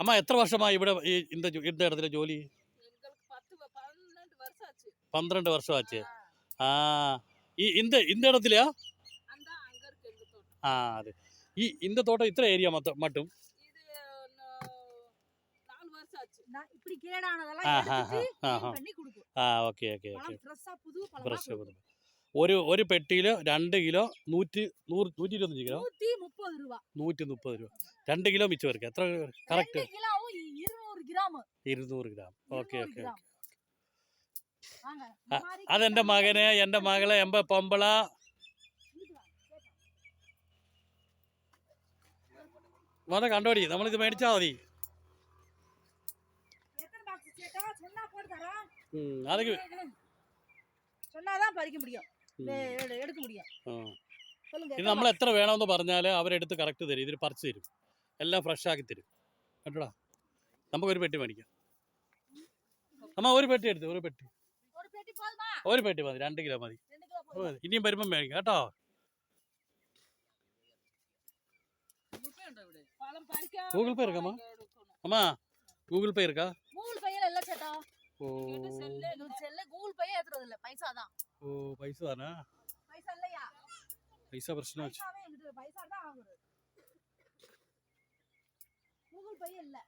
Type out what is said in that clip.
അമ്മ എത്ര വർഷമായി ഇവിടെ ഈ ഇന്ത ഇന്ത ഇടത്തിലെ ജോലി? പന്ത്രണ്ട് വർഷമാച്ച്. ആ. ഈ ഇന്ത ഇന്ത ഇടത്തിലെയാ ആ അതെ. ഈ ഇന്ത തോട്ടം ഇത്ര ഏരിയ മട്ടും? ആ ഓക്കെ ഓക്കെ ഓക്കെ. ഒരു ഒരു പെട്ടിയിൽ രണ്ട് കിലോ നൂറ്റി നൂറ് നൂറ്റി ഇരുപത്തഞ്ച് കിലോ മുപ്പത് രൂപ നൂറ്റി മുപ്പത് രൂപ രണ്ട് കിലോ മിച്ചം വരും എത്ര കറക്റ്റ് രണ്ട് കിലോവും ഇരുന്നൂറ് ഗ്രാം ഇരുന്നൂറ് ഗ്രാം ഓക്കെ ഇരുന്നൂറ് ഓക്കെ ഗ്രാം வாங்க ആ, இந்த மாதிரி അതെൻ്റെ മകന് എൻ്റെ മകളെ എമ്പ പൊമ്പള വന്ന് കണ്ടോടി നമ്മളിത് മേടിച്ചാൽ മതി எத்தனை பாக்ஸ் சேட்டா சொன்னா போட்டு தரேன் ഉം, അതൊക്കെ சொன்னாதான் பறிக்க முடியும் ഉം, எ- எடு- எடுக்க முடியும் ആ. சொல்லுங்க ഇത് നമ്മൾ എത്ര വേണമെന്ന് പറഞ്ഞാൽ അവരെടുത്ത് കറക്റ്റ് തരും ഇതിൽ പറിച്ച് തരും എല്ലാം ഫ്രഷ് ആക്കി തരും കേട്ടോടാ നമുക്കൊരു പെട്ടി മേടിക്കാം അമ്മ ഒരു പെട്ടി എടുത്തു ഒരു പെട്ടി ഒരു പെട്ടി മതി രണ്ട് കിലോ മതി ഇനിയും വരുമ്പം മേടിക്കാം കേട്ടോ ഗൂഗിൾ പേ ഇരിക്കാ അമ്മ ഗൂഗിൾ പേ ഇരിക്കാ ഓ പൈസ ഓ പൈസ താനാ பைசா பிரச்சனை ஆச்சு. பைசா தான் ஆகுது கூகுள் பே இல்லை.